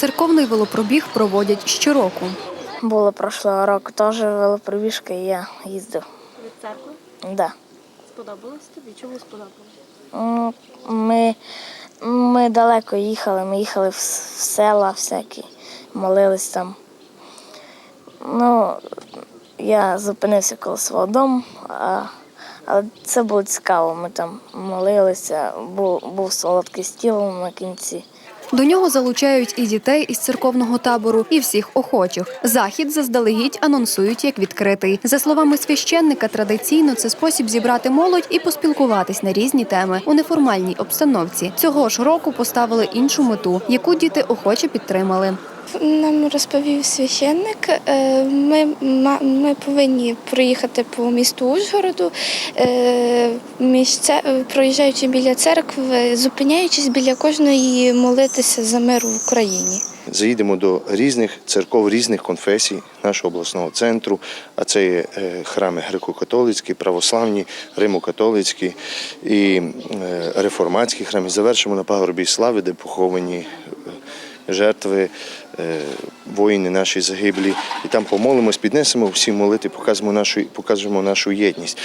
Церковний велопробіг проводять щороку. Було прошлого року теж велопробіжка, і я їздив. Від церкви? Да. Сподобалось тобі? Чому сподобалось? Ну, Ми, ми далеко їхали, ми їхали в, в села всякі, молились там. Ну, я зупинився коло свого дому, а, але це було цікаво. Ми там молилися, був, був солодкий стіл на кінці. До нього залучають і дітей із церковного табору, і всіх охочих. Захід заздалегідь анонсують як відкритий. За словами священника, традиційно це спосіб зібрати молодь і поспілкуватись на різні теми у неформальній обстановці. Цього ж року поставили іншу мету, яку діти охоче підтримали. Нам розповів священник. е, Ми, ми повинні проїхати по місту Ужгороду, е, проїжджаючи біля церкви, зупиняючись біля кожної молитися за мир в Україні. Заїдемо до різних церков, різних конфесій нашого обласного центру, а це є е, храми греко-католицькі, православні, римо-католицькі і реформатські храми. Завершимо на пагорбі слави, де поховані жертви, е, воїни наші загиблі. І там помолимось, піднесемо всі молити, покажемо нашу, покажемо нашу єдність.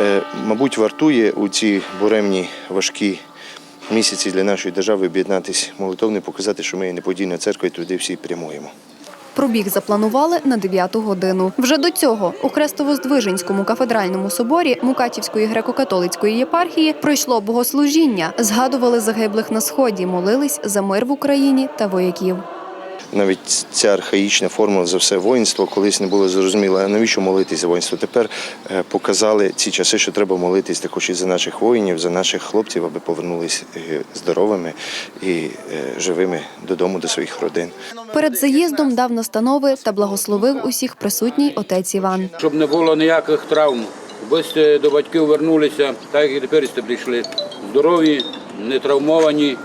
Е, Мабуть, вартує у ці буремні важкі місяці для нашої держави об'єднатись молитовно показати, що ми є неподільна церква і туди всі прямуємо. Пробіг запланували на 9 годину. Вже до цього у Хрестово-Здвиженському кафедральному соборі Мукачівської греко-католицької єпархії пройшло богослужіння. Згадували загиблих на сході, молились за мир в Україні та вояків. Навіть ця архаїчна формула за все воїнство колись не було зрозуміло, а навіщо молитись за воїнство. Тепер е, показали ці часи, що треба молитись також і за наших воїнів, за наших хлопців, аби повернулись е, здоровими і е, живими додому до своїх родин. Перед заїздом дав настанови та благословив усіх присутній отець Іван. щоб не було ніяких травм. Ви сте до батьків вернулися, так і тепер сте прийшли. Здорові, не травмовані.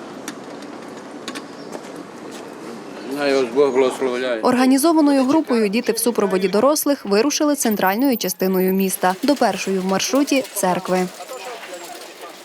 Організованою групою діти в супроводі дорослих вирушили центральною частиною міста до першої в маршруті церкви.